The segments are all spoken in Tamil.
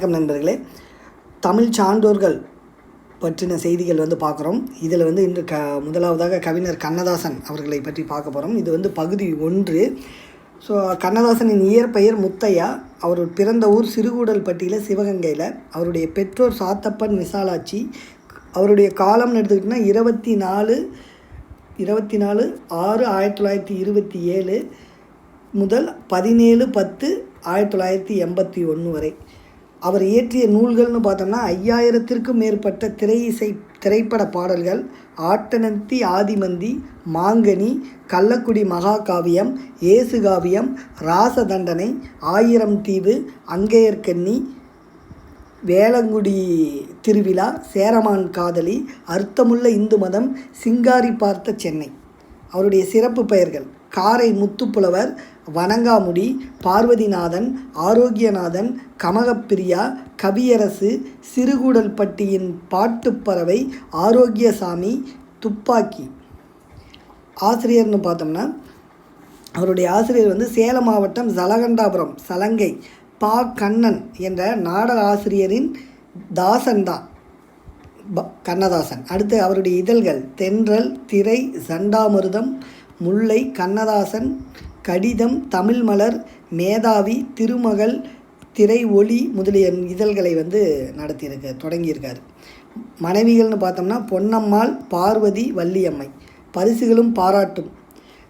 வணக்கம் நண்பர்களே. தமிழ் சான்றோர்கள் பற்றின செய்திகள் வந்து பார்க்குறோம். இதில் வந்து இன்று க முதலாவதாக கவிஞர் கண்ணதாசன் அவர்களை பற்றி பார்க்க போகிறோம் இது வந்து பகுதி ஒன்று. ஸோ கண்ணதாசனின் இயற்பெயர் முத்தையா. அவர் பிறந்த ஊர் சிறுகூடல்பட்டியில் சிவகங்கையில். அவருடைய பெற்றோர் சாத்தப்பன் விசாலாட்சி. அவருடைய காலம்னு எடுத்துக்கிட்டிங்கன்னா இருபத்தி நாலு இருபத்தி நாலு ஆறு ஆயிரத்தி தொள்ளாயிரத்தி இருபத்தி ஏழு முதல் பதினேழு பத்து ஆயிரத்தி தொள்ளாயிரத்தி எண்பத்தி ஒன்று வரை. அவர் இயற்றிய நூல்கள்னு பார்த்தோம்னா ஐயாயிரத்திற்கும் மேற்பட்ட திரை இசை திரைப்பட பாடல்கள் ஆட்டனத்தி ஆதிமந்தி மாங்கனி கள்ளக்குடி மகாகாவியம் இயேசுகாவியம் ராசதண்டனை ஆயிரம் தீவு அங்கையர்கன்னி வேளங்குடி திருவிழா சேரமான் காதலி அர்த்தமுள்ள இந்து மதம் சிங்காரி பார்த்த சென்னை. அவருடைய சிறப்பு பெயர்கள் காரை முத்துப்புலவர் வணங்காமுடி பார்வதிநாதன் ஆரோக்கியநாதன் கமகப்பிரியா கவியரசு சிறுகூடல்பட்டியின் பாட்டுப்பறவை ஆரோக்கியசாமி துப்பாக்கி. ஆசிரியர்னு பார்த்தோம்னா அவருடைய ஆசிரியர் வந்து சேலம் மாவட்டம் ஜலகண்டாபுரம் சலங்கை பா. கண்ணன் என்ற நாடக ஆசிரியரின் தாசன் தான் கண்ணதாசன். அடுத்து அவருடைய இதழ்கள் தென்றல் திரை சண்டாமிர்தம் முல்லை கண்ணதாசன் கடிதம் தமிழ் மலர் மேதாவி திருமகள் திரை ஒளி முதலிய இதழ்களை வந்து நடத்தியிருக்க தொடங்கியிருக்கார். மனைவிகள்னு பார்த்தோம்னா பொன்னம்மாள் பார்வதி வள்ளியம்மை. பரிசுகளும் பாராட்டும்.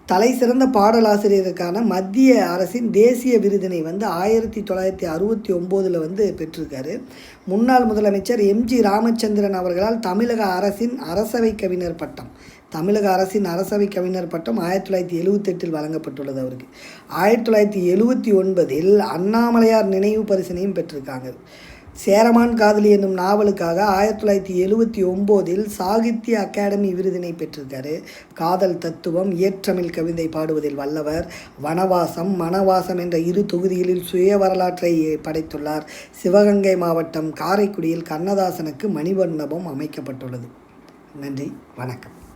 தலை சிறந்த பாடலாசிரியருக்கான மத்திய அரசின் தேசிய விருதினை வந்து ஆயிரத்தி தொள்ளாயிரத்தி அறுபத்தி ஒம்போதில் வந்து பெற்றிருக்காரு. முன்னாள் முதலமைச்சர் எம்ஜி ராமச்சந்திரன் அவர்களால் தமிழக அரசின் அரசவை கவிஞர் பட்டம் தமிழக அரசின் அரசவை கவிஞர் பட்டம் ஆயிரத்தி தொள்ளாயிரத்தி எழுவத்தெட்டில் வழங்கப்பட்டுள்ளது அவருக்கு. ஆயிரத்தி தொள்ளாயிரத்தி எழுவத்தி ஒன்பதில் அண்ணாமலையார் நினைவு பரிசனையும் பெற்றிருக்காங்க. சேரமான் காதலி என்னும் நாவலுக்காக ஆயிரத்தி தொள்ளாயிரத்தி எழுவத்தி ஒம்போதில் சாகித்ய அகாடமி விருதினை பெற்றிருக்காரு. காதல் தத்துவம் இயற்றமிழ் கவிதை பாடுவதில் வல்லவர் வனவாசம் மனவாசம் என்ற இரு தொகுதிகளில் சுய வரலாற்றை படைத்துள்ளார். சிவகங்கை மாவட்டம் காரைக்குடியில் கண்ணதாசனுக்கு மணிமண்டபம் அமைக்கப்பட்டுள்ளது. நன்றி வணக்கம்.